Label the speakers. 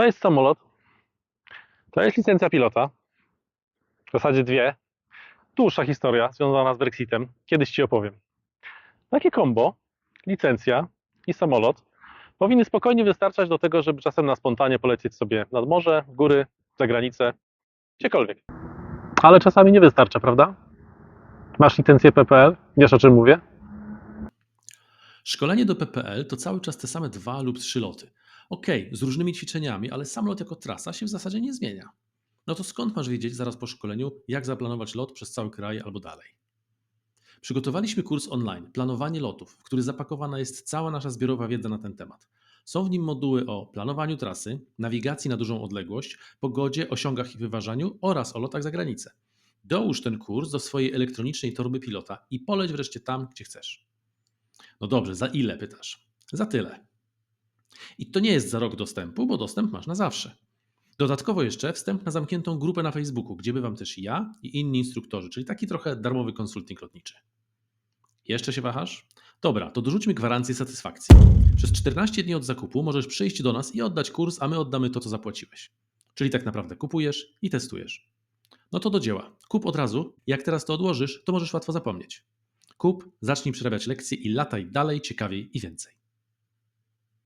Speaker 1: To jest samolot. To jest licencja pilota. W zasadzie dwie. Dłuższa historia związana z Brexitem. Kiedyś Ci opowiem. Takie kombo, licencja i samolot powinny spokojnie wystarczać do tego, żeby czasem na spontanie polecieć sobie nad morze, góry, za granicę, gdziekolwiek. Ale czasami nie wystarcza, prawda? Masz licencję PPL? Wiesz o czym mówię?
Speaker 2: Szkolenie do PPL to cały czas te same dwa lub trzy loty. Okej, z różnymi ćwiczeniami, ale sam lot jako trasa się w zasadzie nie zmienia. No to skąd masz wiedzieć zaraz po szkoleniu, jak zaplanować lot przez cały kraj albo dalej? Przygotowaliśmy kurs online Planowanie lotów, w który zapakowana jest cała nasza zbiorowa wiedza na ten temat. Są w nim moduły o planowaniu trasy, nawigacji na dużą odległość, pogodzie, osiągach i wyważaniu oraz o lotach za granicę. Dołóż ten kurs do swojej elektronicznej torby pilota i poleć wreszcie tam, gdzie chcesz. No dobrze, za ile pytasz? Za tyle. I to nie jest za rok dostępu, bo dostęp masz na zawsze. Dodatkowo jeszcze wstęp na zamkniętą grupę na Facebooku, gdzie bywam też ja i inni instruktorzy, czyli taki trochę darmowy konsulting lotniczy. Jeszcze się wahasz? Dobra, to dorzućmy gwarancję satysfakcji. Przez 14 dni od zakupu możesz przyjść do nas i oddać kurs, a my oddamy to, co zapłaciłeś. Czyli tak naprawdę kupujesz i testujesz. No to do dzieła. Kup od razu. Jak teraz to odłożysz, to możesz łatwo zapomnieć. Kup, zacznij przerabiać lekcje i lataj dalej, ciekawiej i więcej.